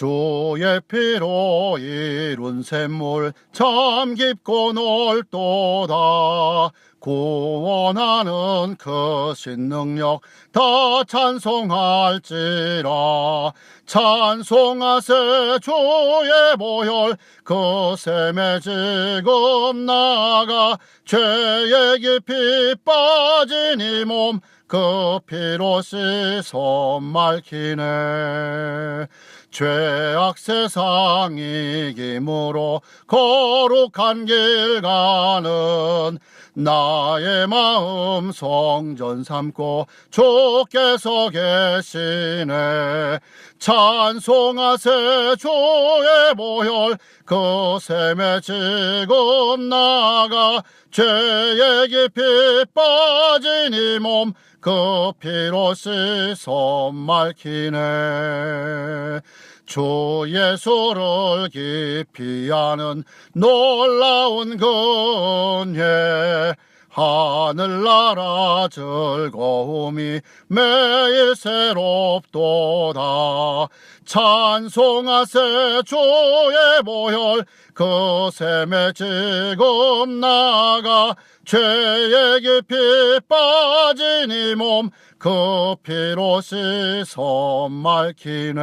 주의 피로 이룬 샘물 참 깊고 넓도다. 구원하는 크신 능력 다 찬송할지라. 찬송하세 주의 보혈 그 샘에 지금 나가 죄의 깊이 빠진 이몸 그 피로 씻어 맑히네. 죄악 세상 이김으로 거룩한 길 가는 나의 마음 성전 삼고 주께서 계시네. 찬송하세 주의 보혈 그 샘에 지금 나가 죄의 깊이 빠진 이몸 그 피로 씻어 맑히네. 주 예수를 깊이 아는 놀라운 근혜 하늘나라 즐거움이 매일 새롭도다. 찬송하세 주의 보혈 그 샘에 지금 나가 죄의 깊이 빠진 이몸그 피로 씻어 맑히네